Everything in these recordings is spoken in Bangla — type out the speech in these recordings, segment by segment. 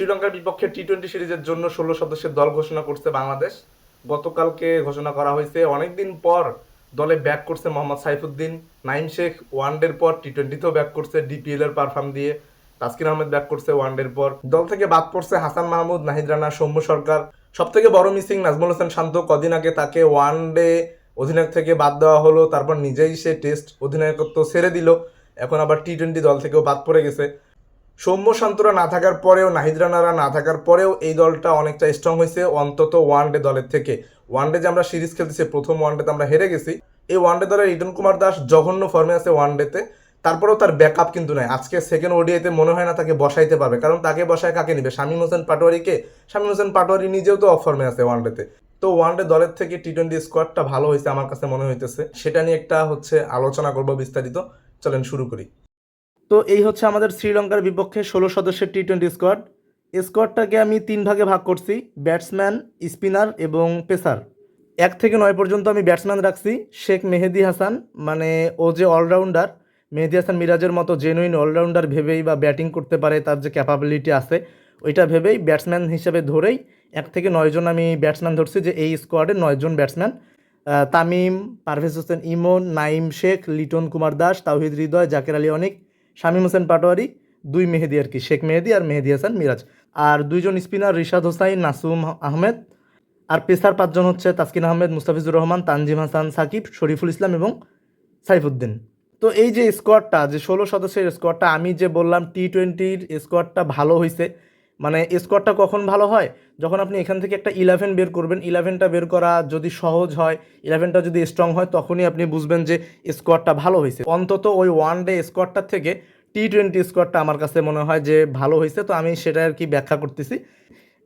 শ্রীলঙ্কার বিপক্ষে টি টোয়েন্টি সিরিজের জন্য ষোলো সদস্যের দল ঘোষণা করছে বাংলাদেশ। গতকালকে ঘোষণা করা হয়েছে, অনেকদিন পর দলে ব্যাক করছে মোহাম্মদ সাইফুদ্দিন। নাইম শেখ ওয়ানডের পর টি টোয়েন্টিতেও ব্যাক করছে ডিপিএল এর পারফর্ম দিয়ে। তাসকিন আহমেদ ব্যাক করছে ওয়ানডের পর। দল থেকে বাদ পড়ছে হাসান মাহমুদ, নাহিদ রানা, সৌম্য সরকার। সব থেকে বড় মিসিং নাজমুল হোসেন শান্ত। কদিন আগে তাকে ওয়ানডে অধিনায়ক থেকে বাদ দেওয়া হলো, তারপর নিজেই সে টেস্ট অধিনায়কত্ব ছেড়ে দিল। এখন আবার টি টোয়েন্টি দল থেকেও বাদ পড়ে গেছে। সৌম্য শান্তরা না থাকার পরেও নাহিদ রানারা না থাকার পরেও এই দলটা অনেকটা স্ট্রং হয়েছে। অন্তত ওয়ানডে দলের থেকে। ওয়ানডে যে আমরা সিরিজ খেলতেছি, প্রথম ওয়ানডেতে আমরা হেরে গেছি। এই ওয়ানডে দলের রিটন কুমার দাস জঘন্য ফর্মে আছে ওয়ান ওয়ানডেতে তারপরেও তার ব্যাকআপ কিন্তু নাই। আজকে সেকেন্ড ওডিআইতে মনে হয় না তাকে বসাইতে পারবে। কারণ তাকে বসায় কাকে নিবে? শামীম হোসেন পাটোয়ারিকে? শামীম হোসেন পাটোয়ারি নিজেও তো অফ ফর্মে আছে ওয়ানডেতে তো। ওয়ানডে দলের থেকে টি টোয়েন্টি স্কোয়াডটা ভালো হয়েছে আমার কাছে মনে হইতেছে। সেটা নিয়ে একটা হচ্ছে আলোচনা করব বিস্তারিত। চলেন শুরু করি। তো এই হচ্ছে আমাদের শ্রীলঙ্কার বিপক্ষে ষোলো সদস্যের টি টোয়েন্টি স্কোয়াড স্কোয়াডটাকে আমি তিন ভাগে ভাগ করছি ব্যাটসম্যান স্পিনার এবং পেসার এক থেকে নয় পর্যন্ত আমি ব্যাটসম্যান রাখছি, শেখ মেহেদি হাসান মানে ও যে অলরাউন্ডার মেহেদি হাসান মিরাজের মতো জেনুইন অলরাউন্ডার ভেবেই বা ব্যাটিং করতে পারে, তার যে ক্যাপাবিলিটি আছে, ওইটা ভেবেই ব্যাটসম্যান হিসেবে ধরেই এক থেকে নয়জন আমি ব্যাটসম্যান ধরছি যে এই স্কোয়াডে নয়জন ব্যাটসম্যান তামিম, পারভেজ হোসেন ইমন, নাইম শেখ, লিটন কুমার দাস, তাওহিদ হৃদয়, জাকের আলী অনিক শামীম হোসেন পাটোয়ারি, দুই মেহেদি আর কি, শেখ মেহেদি আর মেহেদি হাসান মিরাজ। আর দুইজন স্পিনার রিশাদ হোসাইন, নাসুম আহমেদ। আর পেসার পাঁচজন হচ্ছে তাসকিন আহমেদ, মুস্তাফিজুর রহমান, তানজিম হাসান, সাকিব, শরীফুল ইসলাম এবং সাইফুদ্দিন। তো এই যে স্কোয়াডটা যে ষোলো সদস্যের স্কোয়াডটা আমি যে বললাম টি টোয়েন্টির স্কোয়াডটা ভালো হয়েছে মানে স্কোয়াডটা কখন ভালো হয়? যখন আপনি এখান থেকে একটা ইলেভেন বের করবেন ইলেভেনটা বের করা যদি সহজ হয় ইলেভেনটা যদি স্ট্রং হয়, তখনই আপনি বুঝবেন যে স্কোয়াডটা ভালো হয়েছে। অন্তত ওই ওয়ান ডে স্কোয়াডটার থেকে টি টোয়েন্টি স্কোয়াডটা আমার কাছে মনে হয় যে ভালো হয়েছে, তো আমি সেটা আর কি ব্যাখ্যা করতেছি।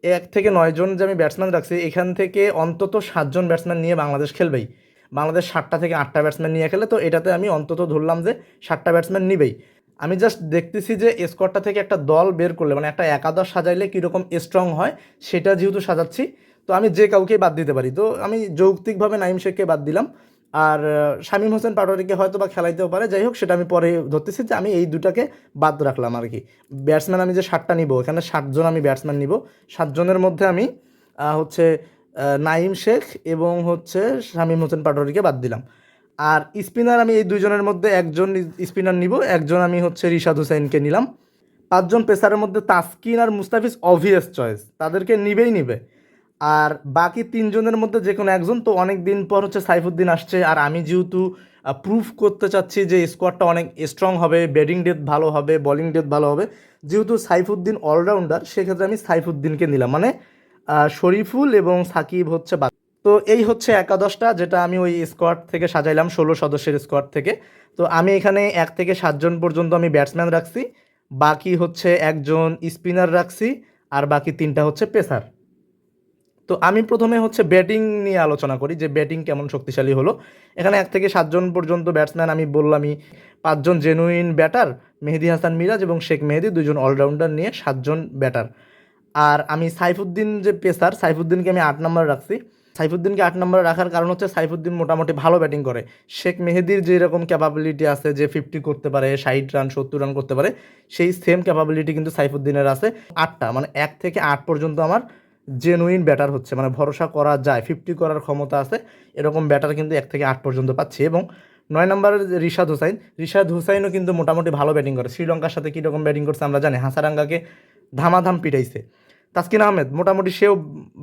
এক থেকে নয়জন যে আমি ব্যাটসম্যান রাখছি, এখান থেকে অন্তত সাতজন ব্যাটসম্যান নিয়ে বাংলাদেশ খেলবেই। বাংলাদেশ সাতটা থেকে আটটা ব্যাটসম্যান নিয়ে খেলে, তো এটাতে আমি অন্তত ধরলাম যে সাতটা ব্যাটসম্যান নিবেই। আমি জাস্ট দেখতেছি যে স্কোয়াডটা থেকে একটা দল বের করলে মানে একটা একাদশ সাজাইলে কীরকম স্ট্রং হয়, সেটা যেহেতু সাজাচ্ছি, তো আমি যে কাউকেই বাদ দিতে পারি। তো আমি যৌক্তিকভাবে নাইম শেখকে বাদ দিলাম। আর শামীম হোসেন পাটোয়ারিকে হয়তো বা খেলাইতেও পারে। যাই হোক, সেটা আমি পরে ধরতেছি যে আমি এই দুটাকে বাদ রাখলাম আর কি। ব্যাটসম্যান আমি যে ষাটটা নিব, এখানে ষাটজন আমি ব্যাটসম্যান নিব। সাতজনের মধ্যে আমি হচ্ছে নাইম শেখ এবং হচ্ছে শামীম হোসেন পাটোয়ারিকে বাদ দিলাম। আর স্পিনার আমি এই দুজনের মধ্যে একজন স্পিনার নিব, একজন আমি হচ্ছে রিশাদ হুসাইনকে নিলাম। পাঁচজন পেসারের মধ্যে তাসকিন আর মুস্তাফিজ অবভিয়াস চয়েস তাদেরকে নিবেই নিবে। আর বাকি তিনজনের মধ্যে যে কোনো একজন, তো অনেক দিন পর হচ্ছে সাইফুদ্দিন আসছে, আর আমি যেহেতু প্রুফ করতে চাচ্ছি যে স্কোয়াডটা অনেক স্ট্রং হবে ব্যাটিং ডেথ ভালো হবে বলিং ডেথ ভালো হবে, যেহেতু সাইফুদ্দিন অলরাউন্ডার সেক্ষেত্রে আমি সাইফুদ্দিনকে নিলাম। মানে শরীফুল এবং সাকিব হচ্ছে তো এই হচ্ছে একাদশটা, যেটা আমি ওই স্কোয়াড থেকে সাজাইলাম, ষোলো সদস্যের স্কোয়াড থেকে। তো আমি এখানে এক থেকে সাতজন পর্যন্ত আমি ব্যাটসম্যান রাখছি, বাকি হচ্ছে একজন স্পিনার রাখছি, আর বাকি তিনটা হচ্ছে পেসার তো আমি প্রথমে হচ্ছে ব্যাটিং নিয়ে আলোচনা করি, যে ব্যাটিং কেমন শক্তিশালী হলো। এখানে এক থেকে সাতজন পর্যন্ত ব্যাটসম্যান আমি বললামই পাঁচজন জেনুইন ব্যাটার মেহেদি হাসান মিরাজ এবং শেখ মেহেদি দুজন অলরাউন্ডার নিয়ে সাতজন ব্যাটার আর আমি সাইফুদ্দিন যে পেসার সাইফুদ্দিনকে আমি আট নম্বর রাখছি। সাইফুদ্দিনকে আট নম্বরে রাখার কারণ হচ্ছে সাইফুদ্দিন মোটামুটি ভালো ব্যাটিং করে। শেখ মেহেদির যে রকম ক্যাপাবিলিটি আছে, যে ফিফটি করতে পারে, ষাট রান সত্তর রান করতে পারে, সেই সেম ক্যাপাবিলিটি কিন্তু সাইফুদ্দিনের আছে আটটা। মানে এক থেকে আট পর্যন্ত আমার জেনুইন ব্যাটার হচ্ছে। মানে ভরসা করা যায় ফিফটি করার ক্ষমতা আছে, এরকম ব্যাটার কিন্তু এক থেকে আট পর্যন্ত পাচ্ছি। এবং নয় নম্বরের রিশাদ হুসাইন, রিশাদ হুসাইনও কিন্তু মোটামুটি ভালো ব্যাটিং করে। শ্রীলঙ্কার সাথে কীরকম ব্যাটিং করছে আমরা জানি, হাসারাঙ্গাকে ধামাধাম পিটাইছে। তাসকিন আহমেদ, মোটামুটি সেও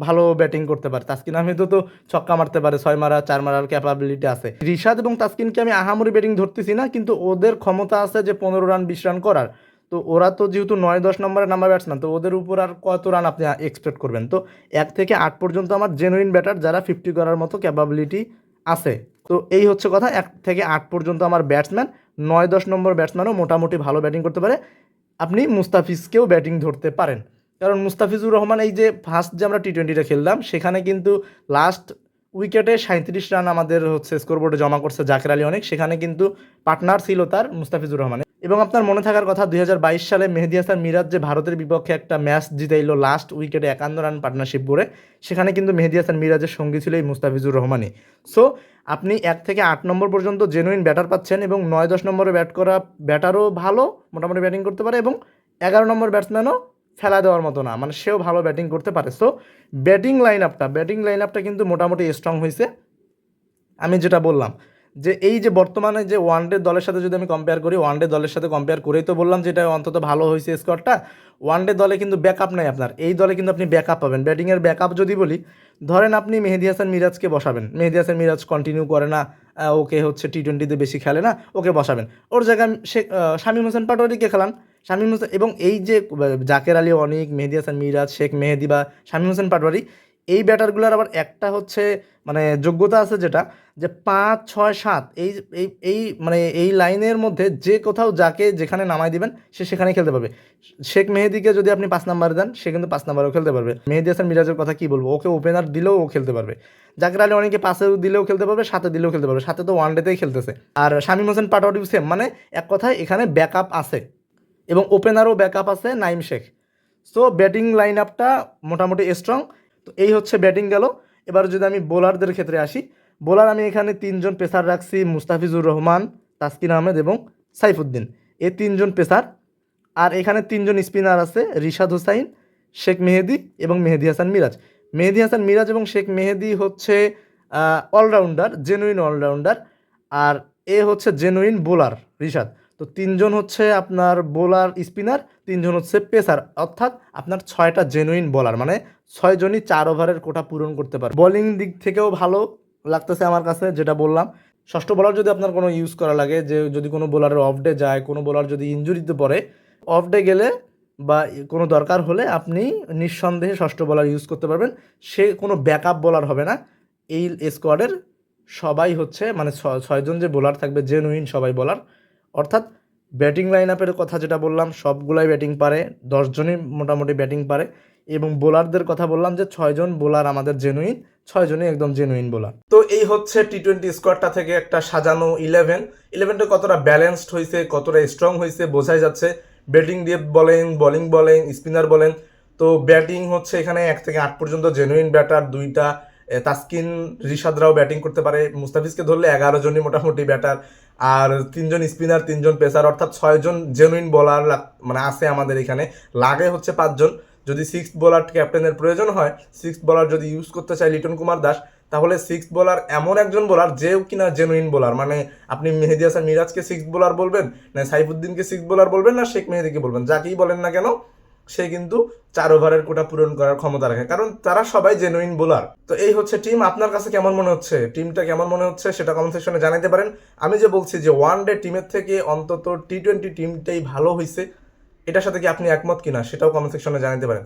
ভালো ব্যাটিং করতে পারে। তাসকিন আহমেদও তো ছক্কা মারতে পারে, ছয় মারা, চার মারার ক্যাপাবিলিটি আছে। রিশাদ এবং তাসকিনকে আমি আহামরি ব্যাটিং ধরতেছি না, কিন্তু ওদের ক্ষমতা আছে যে পনেরো রান বিশ রান করার। তো ওরা তো যেহেতু নয়, দশ নম্বরের নাম্বার ব্যাটসম্যান তো ওদের উপর আর কত রান আপনি এক্সপেক্ট করবেন? তো এক থেকে আট পর্যন্ত আমার জেনুইন ব্যাটার যারা ফিফটি করার মতো ক্যাপাবিলিটি আছে। তো এই হচ্ছে কথা, এক থেকে আট পর্যন্ত আমার ব্যাটসম্যান নয়, দশ নম্বর ব্যাটসম্যানও মোটামুটি ভালো ব্যাটিং করতে পারে। আপনি মুস্তাফিজকেও ব্যাটিং ধরতে পারেন। কারণ মুস্তাফিজুর রহমান এই যে ফার্স্ট যে আমরা টি টোয়েন্টিটা খেললাম, সেখানে কিন্তু লাস্ট উইকেটে সাঁত্রিশ রান আমাদের হচ্ছে স্কোরবোর্ডে জমা করছে জাকের আলী অনেক। সেখানে কিন্তু পার্টনার ছিল তার মুস্তাফিজুর রহমানের। এবং আপনার মনে থাকার কথা, দুই হাজার বাইশ সালে মেহেদি হাসান মিরাজ যে ভারতের বিপক্ষে একটা ম্যাচ জিতাইলো লাস্ট উইকেটে একান্ন রান পার্টনারশিপ করে সেখানে কিন্তু মেহেদি হাসান মিরাজের সঙ্গী ছিল এই মুস্তাফিজুর রহমানই। সো আপনি এক থেকে আট নম্বর পর্যন্ত জেনুইন ব্যাটার পাচ্ছেন এবং নয় দশ নম্বরে ব্যাট করা ব্যাটারও ভালো, মোটামুটি ব্যাটিং করতে পারে এবং এগারো নম্বর ব্যাটসম্যানও ফেলা দেওয়ার মতো না। মানে সেও ভালো ব্যাটিং করতে পারে। সো ব্যাটিং লাইন আপটা ব্যাটিং লাইন আপটা কিন্তু মোটামুটি স্ট্রং হয়েছে আমি যেটা বললাম যে এই যে বর্তমানে যে ওয়ান ডে দলের সাথে যদি আমি কম্পেয়ার করি ওয়ান ডে দলের সাথে কম্পেয়ার করেই তো বললাম যে এটা অন্তত ভালো হয়েছে স্কোরটা ওয়ান ডে দলে কিন্তু ব্যাকআপ নাই আপনার। এই দলে কিন্তু আপনি ব্যাকআপ পাবেন। ব্যাটিংয়ের ব্যাকআপ যদি বলি ধরেন আপনি মেহেদি হাসান মিরাজকে বসাবেন। মেহেদি হাসান মিরাজ কন্টিনিউ করে না ওকে হচ্ছে টি টোয়েন্টিতে বেশি খেলে না ওকে বসাবেন। ওর জায়গায় আহ, শামীম হোসেন পাটোয়ারিকে খেলান। শামীম হোসেন এবং এই যে জাকের আলী, অনিক, মেহেদি হাসান, মিরাজ, শেখ মেহেদি বা শামীম হোসেন পাটওয়ারি এই ব্যাটারগুলোর আবার একটা হচ্ছে মানে যোগ্যতা আছে যেটা, যে পাঁচ, ছয়, সাত, এই এই মানে এই লাইনের মধ্যে যে কোথাও যাকে যেখানে নামাই দিবেন, সে সেখানে খেলতে পারবে। শেখ মেহেদিকে যদি আপনি পাঁচ নাম্বারে দেন, সে কিন্তু পাঁচ নাম্বারেও খেলতে পারবে। মেহেদি হাসান, মিরাজের কথা কি বলব? ওকে ওপেনার দিলেও ও খেলতে পারবে। জাকির আলী অনেকে পাশেও দিলেও খেলতে পারবে সাথে দিলেও খেলতে পারবে। সাথে তো ওয়ান ডেতেই খেলতেছে। আর শামীম হোসেন পাটোয়ারিও সেম মানে এক কথায় এখানে ব্যাকআপ আছে। এবং ওপেনারও ব্যাকআপ আছে, Naim Sheikh. So batting line আপটা মোটামুটি স্ট্রং তো এই হচ্ছে ব্যাটিং গেল। এবার যদি আমি বোলারদের ক্ষেত্রে আসি বোলার আমি এখানে তিনজন পেসার রাখছি, মুস্তাফিজুর রহমান, তাসকিন আহমেদ এবং সাইফুদ্দিন। এই তিনজন পেসার। আর এখানে তিনজন স্পিনার আছে, রিশাদ হুসাইন, শেখ মেহেদি এবং মেহেদি হাসান মিরাজ। মেহেদি হাসান মিরাজ এবং শেখ মেহেদি হচ্ছে all rounder genuine all rounder আর এ হচ্ছে জেনুইন বোলার রিশাদ। তো তিনজন হচ্ছে আপনার বোলার, স্পিনার, তিনজন হচ্ছে পেসার। অর্থাৎ আপনার ছয়টা জেনুইন বোলার মানে ছয়জনই চার ওভারের কোটা পূরণ করতে পারে বোলিং দিক থেকেও ভালো লাগতেছে আমার কাছে, যেটা বললাম। ষষ্ঠ বোলার যদি আপনার কোনো ইউজ করা লাগে, যে যদি কোনো বোলারের অফ ডে যায়, কোনো বোলার যদি ইঞ্জুরিতে পড়ে অফ ডে গেলে বা কোনো দরকার হলে আপনি নিঃসন্দেহে ষষ্ঠ বোলার ইউজ করতে পারবেন। সে কোনো ব্যাকআপ বোলার হবে না। এই স্কোয়াডের সবাই হচ্ছে মানে ছয়জন যে বোলার থাকবে জেনুইন সবাই বোলার অর্থাৎ ব্যাটিং লাইন আপের কথা যেটা বললাম, সবগুলাই ব্যাটিং পারে দশজনই মোটামুটি ব্যাটিং পারে এবং বোলারদের কথা বললাম যে ছয়জন বোলার আমাদের জেনুইন ছয়জনই একদম জেনুইন বোলার তো এই হচ্ছে টি টোয়েন্টি স্কোয়াডটা থেকে একটা সাজানো ইলেভেন ইলেভেনটা কতটা ব্যালেন্সড হয়েছে কতটা স্ট্রং হয়েছে বোঝাই যাচ্ছে। ব্যাটিং দিয়ে বলেন বোলিং বলেন স্পিনার বলেন তো ব্যাটিং হচ্ছে এখানে এক থেকে আট পর্যন্ত জেনুইন ব্যাটার দুইটা তাসকিন রিশাদরাও ব্যাটিং করতে পারে। মুস্তাফিজকে ধরলে এগারো জনই মোটামুটি ব্যাটার আর তিনজন স্পিনার, তিনজন পেসার, অর্থাৎ ছয়জন জেনুইন বোলার মানে আছে আমাদের এখানে। লাগে হচ্ছে পাঁচজন। যদি সিক্স বোলার ক্যাপ্টেনের প্রয়োজন হয় সিক্স বোলার যদি ইউজ করতে চায় লিটন কুমার দাস, তাহলে সিক্স বোলার এমন একজন বোলার যেও কিনা জেনুইন বোলার মানে আপনি মেহেদি হাসান মিরাজকে সিক্স বোলার বলবেন, না সাইফুদ্দিনকে সিক্স বোলার বলবেন, না শেখ মেহেদিকে বলবেন, যাকেই বলেন না কেন সে কিন্তু চার ওভারের কোটা পূরণ করার ক্ষমতা রাখে। কারণ তারা সবাই জেনুইন বোলার তো এই হচ্ছে টিম আপনার কাছে কেমন মনে হচ্ছে? টিমটা কেমন মনে হচ্ছে সেটা কমেন্ট সেকশনে জানাতে পারেন। আমি যে বলছি যে ওয়ান ডে টিমের থেকে অন্তত টি টোয়েন্টি টিমটাই ভালো হয়েছে এটার সাথে কি আপনি একমত কিনা সেটাও কমেন্ট সেকশনে জানাতে পারেন।